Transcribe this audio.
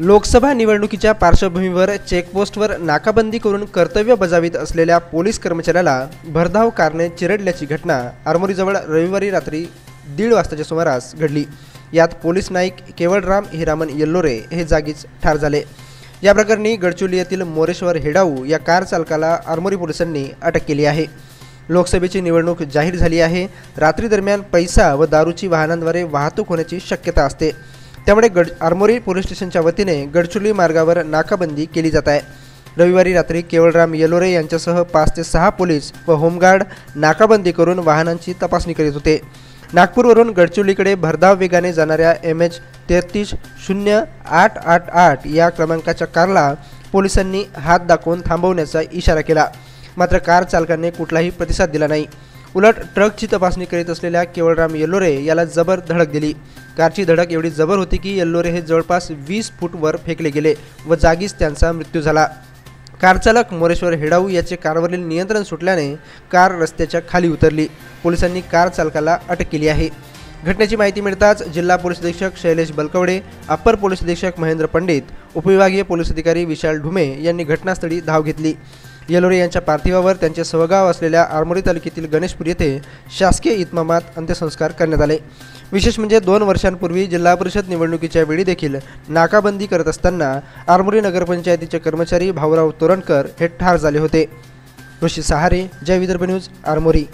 लोकसभा निवडणुकीच्या पार्श्वभूमीवर चेकपोस्टवर नाकाबंदी करून कर्तव्य बजावित असलेल्या पोलीस कर्मचाऱ्याला भरधाव कारने चिरडल्याची घटना आरमोरीजवळ रविवारी रात्री दीड वाजताच्या सुमारास घडली. यात पोलीस नाईक केवळराम हिरामन येल्लोरे हे जागीच ठार झाले. या प्रकरणी गडचोली येथील मोरेश्वर हेडाऊ या कार चालकाला आरमोरी पोलिसांनी अटक केली आहे. लोकसभेची निवडणूक जाहीर झाली आहे. रात्री दरम्यान पैसा व दारूची वाहनांद्वारे वाहतूक होण्याची शक्यता असते. त्यामुळे गड आरमोरी पोलीस स्टेशनच्या वतीने गडचुली मार्गावर नाकाबंदी केली जात आहे. रविवारी रात्री केवळराम येलोरे यांच्यासह पाच ते सहा पोलीस व होमगार्ड नाकाबंदी करून वाहनांची तपासणी करीत होते. नागपूरवरून गडचिरोलीकडे भरधाव वेगाने जाणाऱ्या एम एच तेहतीस शून्य आठ आठ आठ या क्रमांकाच्या कारला पोलिसांनी हात दाखवून थांबवण्याचा इशारा केला. मात्र कार चालकाने कुठलाही प्रतिसाद दिला नाही. उलट ट्रकची तपासणी करीत असलेल्या केवळराम येल्लोरे याला जबर धडक दिली. कारची धडक एवढी जबर होती की येल्लोरे हे जवळपास वीस फूट वर फेकले गेले व जागीच त्यांचा मृत्यू झाला. कारचालक मोरेश्वर हेडाऊ याचे कारवरील नियंत्रण सुटल्याने कार रस्त्याच्या खाली उतरली. पोलिसांनी कार चालकाला अटक केली आहे. घटनेची माहिती मिळताच जिल्हा पोलीस अधीक्षक शैलेश बलकवडे अप्पर पोलीस अधीक्षक महेंद्र पंडित उपविभागीय पोलीस अधिकारी विशाल ढुमे यांनी घटनास्थळी धाव घेतली. येलोरे यांच्या पार्थिवावर त्यांचे स्वगाव असलेल्या आरमोरी तालुक्यातील गणेशपूर येथे शासकीय इतमामात अंत्यसंस्कार करण्यात आले. विशेष म्हणजे दोन वर्षांपूर्वी जिल्हा परिषद निवडणुकीच्या वेळी देखील नाकाबंदी करत असताना आरमोरी नगरपंचायतीचे कर्मचारी भाऊराव तोरणकर हे ठार झाले होते. ऋषी सहारे जय विदर्भ न्यूज आरमोरी.